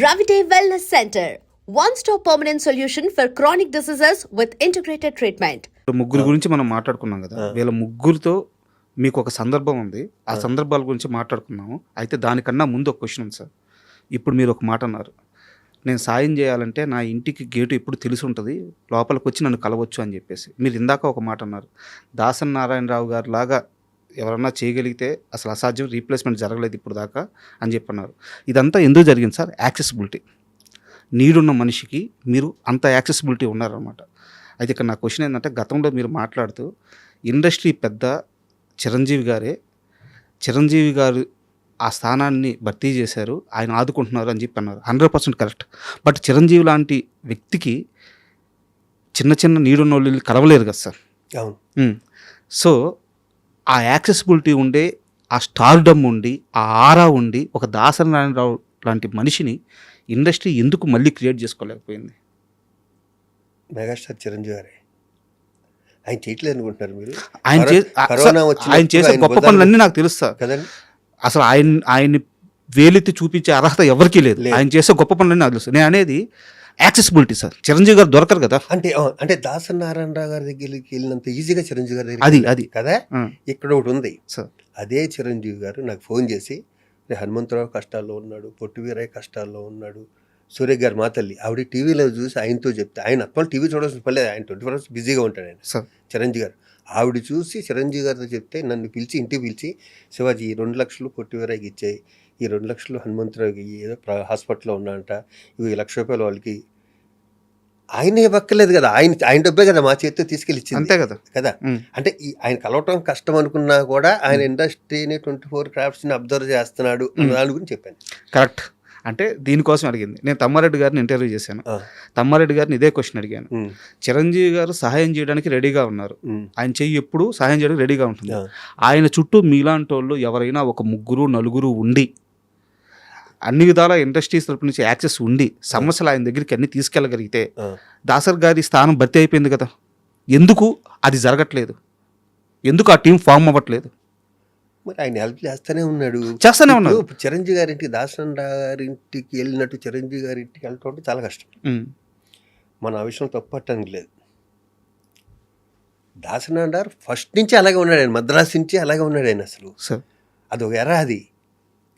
Ravite Wellness Center, one stop permanent solution for chronic diseases with integrated treatment. ముగ్గురు గురించి మనం మాట్లాడుకున్నాం కదా. వీళ్ళ ముగ్గురితో మీకు ఒక సందర్భం ఉంది. ఆ సందర్భాల గురించి మాట్లాడుకున్నాము. అయితే దానికన్నా ముందు ఒక క్వశ్చన్ ఉంది సార్. ఇప్పుడు మీరు ఒక మాట అన్నారు. నేను సాయం చేయాలంటే నా ఇంటికి గేటు ఎప్పుడు తెలిసి ఉంటుంది. లోపలికి వచ్చి నన్ను కలవచ్చు అని చెప్పేసి. మీరు ఇందాక ఒక మాట అన్నారు. దాసన్ నారాయణరావు గారు లాగా ఎవరన్నా చేయగలిగితే అసలు అసాధ్యం రీప్లేస్మెంట్ జరగలేదు ఇప్పుడు దాకా అని చెప్పన్నారు. ఇదంతా ఎందుకు జరిగింది సార్? యాక్సెసిబిలిటీ నీడున్న మనిషికి మీరు అంత యాక్సెసిబిలిటీ ఉన్నారనమాట అయితే ఇక్కడ నా క్వశ్చన్ ఏంటంటే గతంలో మీరు మాట్లాడుతూ ఇండస్ట్రీ పెద్ద చిరంజీవి గారే చిరంజీవి గారు ఆ స్థానాన్ని భర్తీ చేశారు ఆయన ఆదుకుంటున్నారు అని చెప్పి అన్నారు. Hundred percent correct. But Chiranjeevi లాంటి వ్యక్తికి చిన్న చిన్న నీడున్న వాళ్ళు కలవలేరు కదా సార్. సో ఆ యాక్సెసిబిలిటీ ఉండే ఆ స్టార్డమ్ ఉండి ఆ ఆరా ఉండి ఒక దాసనారాయణరావు లాంటి మనిషిని ఇండస్ట్రీ ఎందుకు మళ్ళీ క్రియేట్ చేసుకోలేకపోయింది? మెగాస్టార్ చిరంజీవి గారే. ఆయన చేయట్లేదు అనుకుంటున్నారు మీరు? ఆయన ఆయన చేసే గొప్ప పనులన్నీ నాకు తెలుసు సార్ కదండి? అసలు ఆయన ఆయన్ని వేలెత్తి చూపించే అర్హత ఎవరికీ లేదు. లేదు. ఆయన చేసే గొప్ప పనులన్నీ నాకు తెలుసు. నేను అనేది యాక్సెసిబిలిటీ సార్ చిరంజీవి గారు దొరకరు కదా. అంటే అంటే దాసరి నారాయణరావు గారి దగ్గరికి వెళ్ళినంత ఈజీగా చిరంజీవి గారి అది. అది. కదా. ఇక్కడ ఒకటి ఉంది. సార్ అదే చిరంజీవి గారు నాకు ఫోన్ చేసి "రే, హనుమంతరావు కష్టాల్లో ఉన్నాడు పొట్టి వీరయ్య కష్టాల్లో ఉన్నాడు సూర్య గారు మా తల్లి. ఆవిడ టీవీలో చూసి ఆయనతో చెప్తే ఆయన అప్పలు టీవీ చూడాల్సిన పర్లేదు ఆయన ట్వంటీ ఫోర్ అవర్స్ బిజీగా ఉంటాడు ఆయన. సార్ చిరంజీవి గారు. ఆవిడ చూసి చిరంజీవి గారితో చెప్తే నన్ను పిలిచి ఇంటికి పిలిచి శివాజీ రెండు లక్షలు పొట్టి వీరయ్యకి ఇచ్చాయి. ఈ రెండు లక్షలు హనుమంతరావుకి ఏదో ప్ర- హాస్పిటల్లో ఉన్నాడంట ఇవి ఈ లక్ష రూపాయలు వాళ్ళకి ఆయన ఇవ్వక్కర్లేదు కదా. ఆయన ఆయన డబ్బే కదా మా చేతితో తీసుకెళ్ళి ఇచ్చింది అంతే కదా. కదా? అంటే ఈ ఆయన కలవటం కష్టం అనుకున్నా కూడా ఆయన ఇండస్ట్రీని ట్వంటీ ఫోర్ క్రాఫ్ట్స్ని అబ్జర్వ్ చేస్తున్నాడు దాని గురించి చెప్పాను. కరెక్ట్. అంటే దీనికోసం అడిగింది. నేను తమ్మారెడ్డి గారిని ఇంటర్వ్యూ చేశాను. తమ్మారెడ్డి గారిని ఇదే క్వశ్చన్ అడిగాను. చిరంజీవి గారు సహాయం చేయడానికి రెడీగా ఉన్నారు. ఆయన చెయ్యి ఎప్పుడు సహాయం చేయడానికి రెడీగా ఉంటుంది. ఆయన చుట్టూ మీలాంటి వాళ్ళు ఎవరైనా ఒక ముగ్గురు నలుగురు ఉండి అన్ని విధాల ఇండస్ట్రీస్ తరపు నుంచి యాక్సెస్ ఉండి సమస్యలు ఆయన దగ్గరికి అన్ని తీసుకెళ్ళగలిగితే. దాసర్ గారి స్థానం భర్తీ అయిపోయింది కదా. ఎందుకు? అది జరగట్లేదు. ఎందుకు ఆ టీం ఫామ్ అవ్వట్లేదు? మరి ఆయన హెల్ప్ చేస్తానే ఉన్నాడు. చేస్తానే ఉన్నారు ఇప్పుడు చిరంజీవి గారింటికి దాసన్ గారింటికి వెళ్ళినట్టు చిరంజీవి గారింటికి వెళ్ళటం అంటే చాలా కష్టం. మన ఆ విషయం తప్పట్టడానికి లేదు. దాసన్ అంటారు ఫస్ట్ నుంచి అలాగే ఉన్నాడు ఆయన. మద్రాసు నుంచి అలాగే ఉన్నాడు ఆయన అసలు. సార్. అది ఒక ఎర అది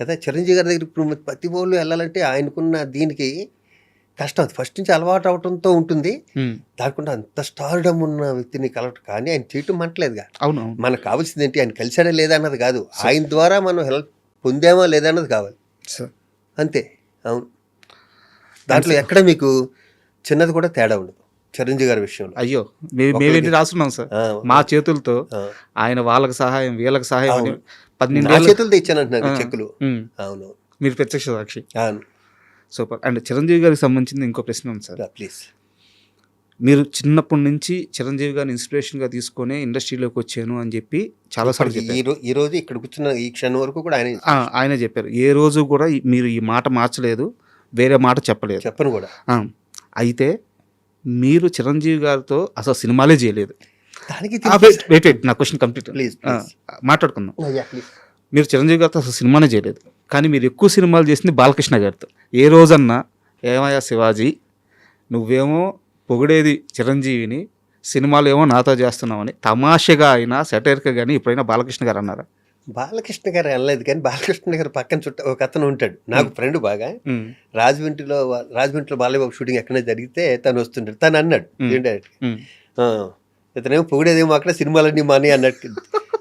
కదా? చిరంజీవి గారి దగ్గర ఇప్పుడు ప్రతి వాళ్ళు వెళ్ళాలంటే ఆయనకున్న దీనికి కష్టం. అది ఫస్ట్ నుంచి అలవాటు అవడంతో ఉంటుంది. దానికుండా అంత స్టార్డమ్ ఉన్న వ్యక్తిని కలవటం. కానీ ఆయన చేయటం మంటలేదుగా. అవును మనకు కావాల్సింది ఏంటి? ఆయన కలిసాడా లేదా అన్నది కాదు. ఆయన ద్వారా మనం హెల్ప్ పొందామా లేదా అన్నది కావాలి. అంతే. అవును. దాంట్లో ఎక్కడ మీకు చిన్నది కూడా తేడా ఉండదు. చిరంజీవి గారి విషయంలో. అయ్యో మేము మేమేంటి రాస్తున్నాం సార్. మా చేతులతో. ఆయన వాళ్ళకి సహాయం వీళ్ళకి సహాయం. పన్నెండు చేతులతో ఇచ్చానంటున్నారు. చెక్కులు. అవును. మీరు ప్రత్యక్ష సాక్షి. అవును. సూపర్. అండ్ చిరంజీవి గారికి సంబంధించింది ఇంకో ప్రశ్న ఉంది సార్. ప్లీజ్. మీరు చిన్నప్పటి నుంచి చిరంజీవి గారిని ఇన్స్పిరేషన్గా తీసుకొని ఇండస్ట్రీలోకి వచ్చాను అని చెప్పి చాలాసార్లు చెప్పారు. ఈ రోజు ఇక్కడ కూర్చున్న ఈ క్షణం వరకు కూడా ఆయన ఆయనే చెప్పారు. ఏ రోజు కూడా మీరు ఈ మాట మార్చలేదు వేరే మాట చెప్పలేదు. చెప్పను కూడా. అయితే మీరు చిరంజీవి గారితో అసలు సినిమాలే చేయలేదు. దానికి వెయిట్ నా క్వశ్చన్ కంప్లీట్ ప్లీజ్ మాట్లాడుకుందాం. మీరు చిరంజీవి గారితో అసలు సినిమానే చేయలేదు. కానీ మీరు ఎక్కువ సినిమాలు చేసింది బాలకృష్ణ గారితో. ఏ రోజన్నా ఏమయ్యా శివాజీ నువ్వేమో పొగిడేది చిరంజీవిని సినిమాలు ఏమో నాతో చేస్తున్నామని తమాషగా అయినా సెటైర్గా కానీ ఎప్పుడైనా బాలకృష్ణ గారు అన్నారా? బాలకృష్ణ గారు వెళ్ళలేదు కానీ బాలకృష్ణ గారు పక్కన చుట్ట ఒక అతను ఉంటాడు. నాకు ఫ్రెండ్ బాగా. రాజమండ్రిలో రాజమండ్రిలో బాలయ్యబాబు షూటింగ్ ఎక్కడైనా జరిగితే తను వస్తుంటాడు. తను అన్నాడు ఇతనేమో పొగిడేదేమో అక్కడ సినిమాలన్నీ మాని అన్నట్టు.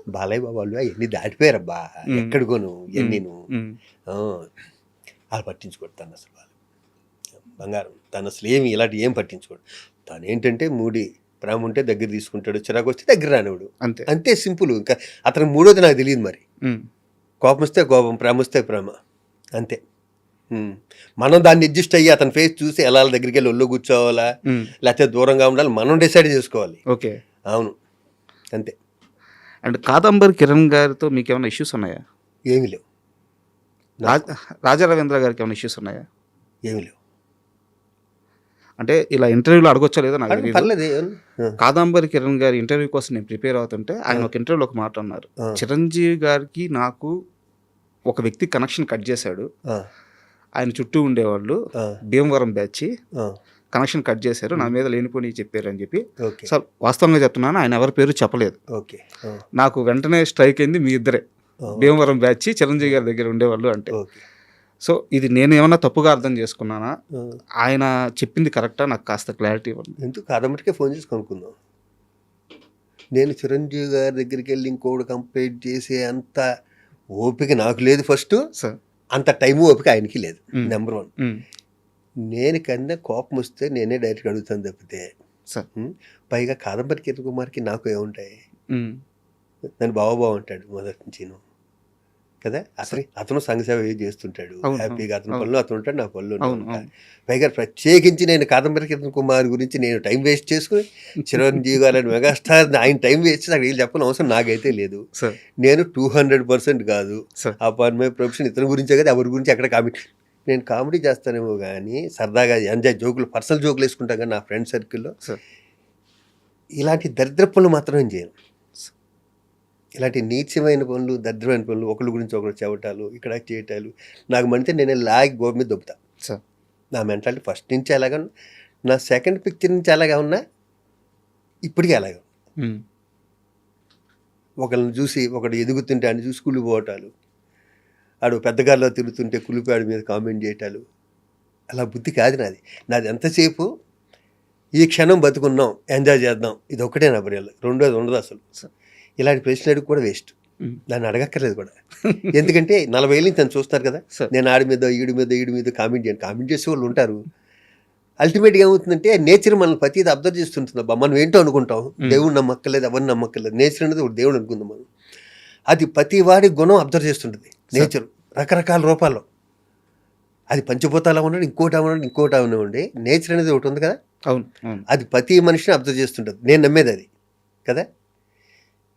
బాలయ్య బాబు వాళ్ళు అవన్నీ దాటిపోయారబ్బా. ఎక్కడికోను? ఎన్ని ఉమ్, వాళ్ళు పట్టించుకోడు తను అసలు వాళ్ళు. బంగారం. తను అసలు ఏమి ఇలాంటి ఏం పట్టించుకోడు. తను ఏంటంటే మూడి ప్రేమ ఉంటే దగ్గర తీసుకుంటాడు చిరాకు వస్తే దగ్గర రానివాడు అంతే. అంతే సింపుల్. ఇంకా అతను మూడోది నాకు తెలియదు మరి. కోపం వస్తే కోపం ప్రేమ వస్తే ప్రేమ. అంతే. మనం దాన్ని అడ్జస్ట్ అయ్యి అతని ఫేస్ చూసి ఎలా దగ్గరికి వెళ్ళి ఒళ్ళు కూర్చోవాలా? లేకపోతే దూరంగా ఉండాలి మనం డిసైడ్ చేసుకోవాలి. ఓకే. అవును. అంతే. అండ్ కాదంబరి కిరణ్ గారితో మీకు ఏమైనా ఇష్యూస్ ఉన్నాయా? ఏమీ లేవు. రాజా రవీంద్ర గారికి ఏమైనా ఇష్యూస్ ఉన్నాయా? ఏమీ లేవు. అంటే ఇలా ఇంటర్వ్యూలో అడగొచ్చా లేదో నాకు తెలియదు కాదంబరి కిరణ్ గారి ఇంటర్వ్యూ కోసం నేను ప్రిపేర్ అవుతుంటే ఆయన ఒక ఇంటర్వ్యూలో ఒక మాట అన్నారు. చిరంజీవి గారికి నాకు ఒక వ్యక్తి కనెక్షన్ కట్ చేశాడు. ఆయన చుట్టూ ఉండేవాళ్ళు. భీమవరం బ్యాచ్ కనెక్షన్ కట్ చేశారు. నా మీద లేనిపోని చెప్పారు అని చెప్పి సార్ వాస్తవంగా చెప్తున్నాను ఆయన ఎవరి పేరు చెప్పలేదు. ఓకే. నాకు వెంటనే స్ట్రైక్ అయింది మీ ఇద్దరే. భీమవరం బ్యాచ్ చిరంజీవి గారి దగ్గర ఉండేవాళ్ళు అంటే. సో ఇది నేను ఏమన్నా తప్పుగా అర్థం చేసుకున్నానా? ఆయన చెప్పింది కరెక్టా? నాకు కాస్త క్లారిటీ ఇవ్వండి. ఎందుకు? కాదమ్మటికే ఫోన్ చేసి కనుక్కుందాం. నేను చిరంజీవి గారి దగ్గరికి వెళ్ళి ఇంకోటి కంప్లైంట్ చేసే అంత ఓపిక నాకు లేదు ఫస్ట్. సార్. అంత టైం ఓపిక ఆయనకి లేదు. Number one. నేను కన్నా కోపం వస్తే నేనే డైరెక్ట్గా అడుగుతాను తప్పితే? పైగా కాదంబరి కిరణ్ కుమార్కి నాకు ఏముంటాయి? నన్ను బావ బాగుంటాడు మొదటి నుంచిను కదా? అతని అతను సంఘసేవ చేస్తుంటాడు? హ్యాపీగా అతని. పనులు అతను ఉంటాడు నా పనులు. పైగా ప్రత్యేకించి నేను కాదంబరి కిరణ్ కుమార్ గురించి నేను టైం వేస్ట్ చేసుకుని చిరంజీవి గారు మెగాస్టార్ ఆయన టైం వేస్ట్ చేసి నాకు వీళ్ళు చెప్పని అవసరం నాకైతే లేదు. నేను టూ హండ్రెడ్ పర్సెంట్ కాదు. అపాన్ మై ప్రొఫెషన్ ఇతని గురించే కదా? ఎవరి గురించి ఎక్కడ కామెడీ? నేను కామెడీ చేస్తానేమో కానీ సరదాగా ఎంజాయ్ జోకులు పర్సనల్ జోకులు వేసుకుంటాను కానీ నా ఫ్రెండ్ సర్కిల్లో. సార్. ఇలాంటి దరిద్ర పనులు మాత్రం నేను చేయను. ఇలాంటి నీచమైన పనులు దరిద్రమైన పనులు ఒకరి గురించి ఒకరు చెవటాలు ఇక్కడ చేయటాలు నాకు మంటే నేను లాగి గోడ మీద దొబ్బుతా. సార్ నా మెంటాలిటీ ఫస్ట్ నుంచి అలాగా. నా సెకండ్ పిక్చర్ నుంచి అలాగా ఉన్నా ఇప్పటికీ అలాగే ఒకళ్ళని చూసి ఒకడు ఎదుగుతుంటే అని చూసి కులిపోవటాలు ఆడు పెద్దగాల్లో తిరుగుతుంటే కులిపాడు మీద కామెంట్ చేయటాలు అలా బుద్ధి కాదు నాది. నాది ఎంతసేపు ఈ క్షణం బతుకున్నాం ఎంజాయ్ చేద్దాం ఇది ఒకటే నా బ్రెయిన్ రెండోది ఉండదు అసలు. ఇలాంటి ప్రశ్న అడుగు కూడా వేస్ట్. దాన్ని అడగక్కర్లేదు కూడా. ఎందుకంటే నలభై ఏళ్ళ తను చూస్తారు కదా. నేను ఆడి మీద ఈడి మీద ఈడి మీద కామెంట్ చేయను కామెంట్ చేసే వాళ్ళు ఉంటారు. అల్టిమేట్గా ఏమవుతుందంటే నేచర్ మనల్ని ప్రతి అబ్జర్వ్ చేస్తుంటుంది అబ్బా మనం ఏంటో అనుకుంటాం. దేవుడు నమ్మక్కర్లేదు ఎవరిని నమ్మక్కర్లేదు. నేచర్ అనేది ఒక దేవుడు అనుకుందాం మనం. అది ప్రతి వాడి గుణం అబ్జర్వ్ చేస్తుంటుంది. నేచర్. రకరకాల రూపాల్లో. అది పంచభూతాలు ఉన్నాడు ఇంకోటి ఉన్నాడు ఇంకోటి ఉండి నేచర్ అనేది ఒకటి ఉంది కదా. అవును. అది ప్రతి మనిషిని అబ్జర్వ్ చేస్తుంటుంది. నేను నమ్మేది అది. కదా?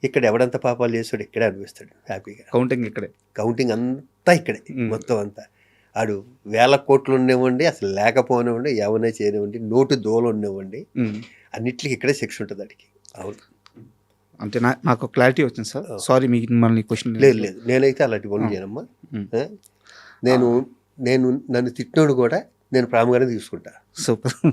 ఇక్కడ ఎవడంత పాపాలు చేస్తాడు ఇక్కడే అనిపిస్తాడు హ్యాపీగా. కౌంటింగ్ ఇక్కడే. కౌంటింగ్ అంతా ఇక్కడే. మొత్తం అంతా ఆడు వేల కోట్లు ఉండేవ్వండి అసలు లేకపోనివ్వండి ఎవరైనా చేయనివ్వండి నోటు దోలు ఉండేవ్వండి. అన్నిటికీ ఇక్కడే శిక్ష ఉంటుంది అడికి అవును. అంటే నా నాకు క్లారిటీ వచ్చింది సార్. సారీ మీ మిమ్మల్ని క్వశ్చన్ లేదు లేదు. నేనైతే అలాంటి పనులు చేయనమ్మా? నేను నేను నన్ను తిట్టినోడు కూడా నేను ప్రాముగానే తీసుకుంటా. Super.